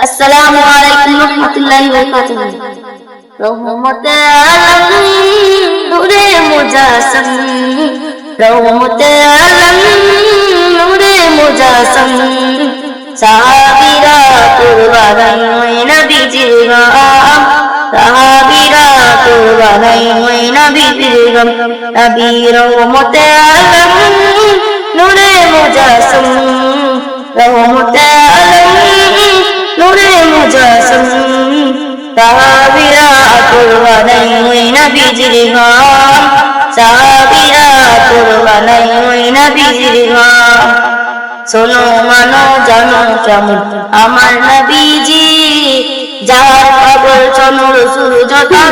আসসালামু আলাইকুম রহমতুল্লাহি ওয়া বারাকাতুহু রহমতে আলম নূরে মুজাসম রহমতে আলম নূরে মুজাসম সাহাবীরা কুরবান ওই নবীজির গাম সাহাবীরা কুরবান ওই নবীজির গাম নবী রহমতে আলম নূরে মুজাসম রহমতে শোনো মানো জানো কেমন আমার নবীজি যার খবর চলো সুর তারো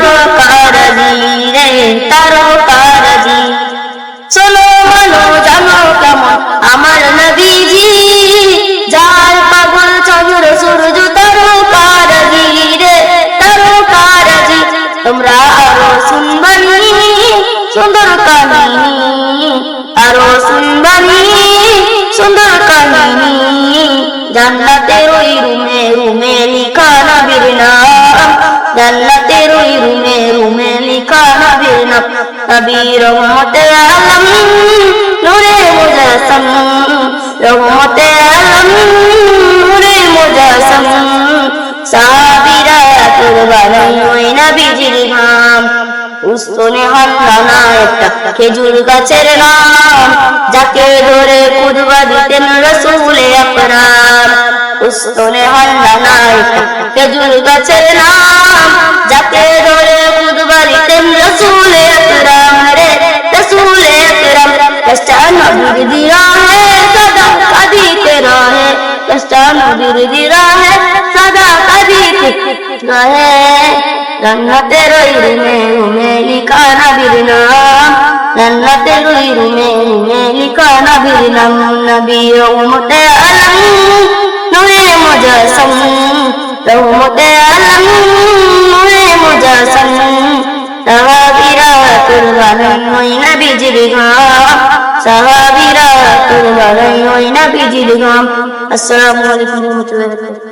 সুন্দর কাহিনী, আরও শুনবানি সুন্দর কাহিনী। জান্নাতের ওই রুমে রুমে লিখা নবীর নাম। জান্নাতের ওই রুমে রুমে লিখা নবীর নাম। নবী রহমতে আলম নূরে মুজাসম। রহমতে আলম নূরে মুজাসম। সাহাবীরা কুরবানি ওই নবীজির নাম। উস্তনে হান্নানা একটা খেজুর গাছের নাম যাকে ধরে কুদবা দিতেন রসুলে আকরাম উস্তনে হান্নানা একটা খেজুর গাছের নাম যাকে ধরে কুদবা দিতেন রসুলে আকরাম রে রসুলে আকরাম কষ্টা নবীর দিয়া হে সদা কাদিতে রহে কষ্টা নবীর দিয়া হে সদা কাদিতে রহে জান্নাতের ওই রুমে রুমে লিখা নবীর নাম রুমে রুমে লিখা নবীর নাম নবী রহমতে আলম। নূরে মুজাসম রহমতে আলম। নূরে মুজাসম সাহাবীরা কুরবান ওই নবীজির গাম সাহাবীরা কুরবান ওই নবীজির গাম আসসালামু আলাইকুম ওয়া রাহমাতুল্লাহি ওয়া বারাকাতুহু।